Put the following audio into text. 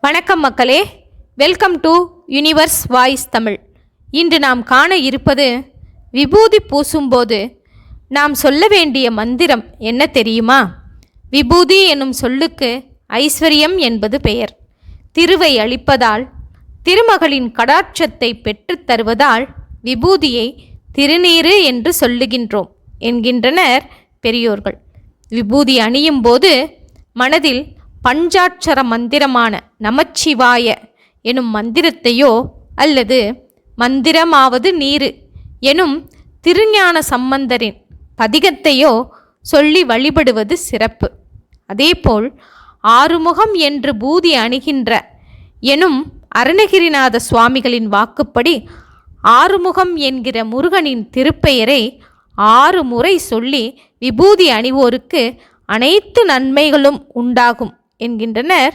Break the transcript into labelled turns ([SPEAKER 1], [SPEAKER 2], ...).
[SPEAKER 1] வணக்கம் மக்களே. Welcome to universe voice Tamil இன்று நாம் காண இருப்பது விபூதி பூசும்போது நாம் சொல்ல வேண்டிய மந்திரம் என்ன தெரியுமா? விபூதி என்னும் சொல்லுக்கு ஐஸ்வர்யம் என்பது பெயர். திருவை அளிப்பதால் திருமகளின் கடாட்சத்தை பெற்றுத் தருவதால் விபூதியை திருநீறு என்று சொல்லுகின்றோம் என்கின்றனர் பெரியோர்கள். விபூதி அணியும் போது மனதில் பஞ்சாட்சர மந்திரமான நமச்சிவாய எனும் மந்திரத்தையோ அல்லது மந்திரமாவது நீரு எனும் திருஞான சம்பந்தரின் பதிகத்தையோ சொல்லி வழிபடுவது சிறப்பு. அதேபோல் ஆறுமுகம் என்று பூதி அணிகின்ற எனும் அருணகிரிநாத சுவாமிகளின் வாக்குப்படி ஆறுமுகம் என்கிற முருகனின் திருப்பெயரை ஆறு முறை சொல்லி விபூதி அணிவோருக்கு அனைத்து நன்மைகளும் உண்டாகும். என்கின்றனர்.